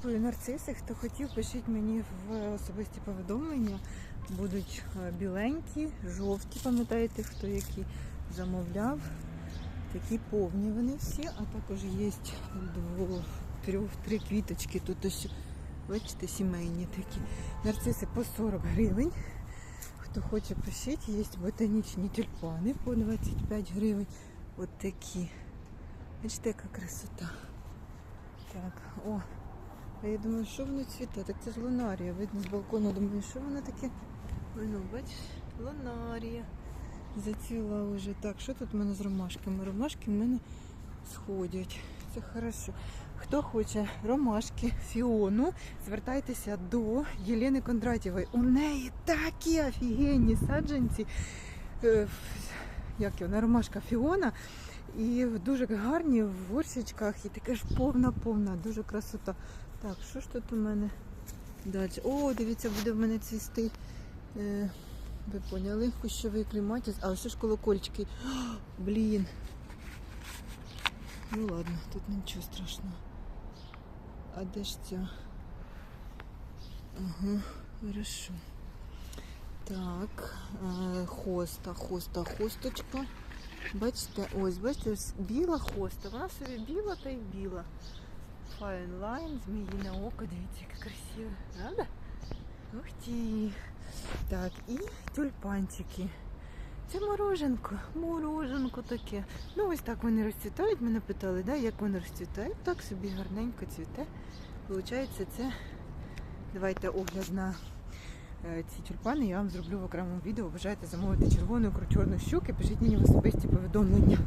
купую нарциси. Хто хотів, пишіть мені в особисті повідомлення. Будуть е, біленькі, жовті, пам'ятаєте, хто які замовляв. Такі повні вони всі, а також є дво, трьох, три квіточки. Тут ось, бачите, сімейні такі. Нарциси по 40 гривень. Хто хоче, пишіть, є ботанічні тюльпани по 25 гривень. От такі. Бачите, яка красота. Так, о. А я думаю, що воно цвіте? Так це ж лунарія. Видно з балкону, думаю, що воно таке? Воно, бачиш, лунарія. Зацвіла вже. Так, що тут в мене з ромашками? Ромашки в мене сходять. Це хорошо. Хто хоче ромашки, фіону, звертайтеся до Єлени Кондратєвої. У неї такі офігенні саджанці. Як вона, ромашка Фіона. І дуже гарні в горщичках, і таке ж повна-повна, дуже красота. Так, що ж тут у мене далі? О, дивіться, буде в мене цвісти. Е, ви поняли, кущовий кліматіс. А ось ж колокольчики. О, блін. Ну ладно, тут нічого страшного. А де ж ця? Ага, хорошо. Так, е, хоста, хоста, хосточка. Бачите, ось, бачите, ось біла хоста. Вона собі біла та й біла. Fine line, зміїне око, дивіться, яке красиве. Правда? Ух ті. Так, і тюльпанчики. Це мороженко, мороженко таке. Ну ось так вони розцвітають. Мене питали, да, як вони розцвітають. Так собі гарненько цвіте. Получається, це. Давайте огляд на ці тюльпани я вам зроблю в окремому відео. Бажаєте замовити червону ікру чорну щуки, пишіть мені в особисті повідомлення.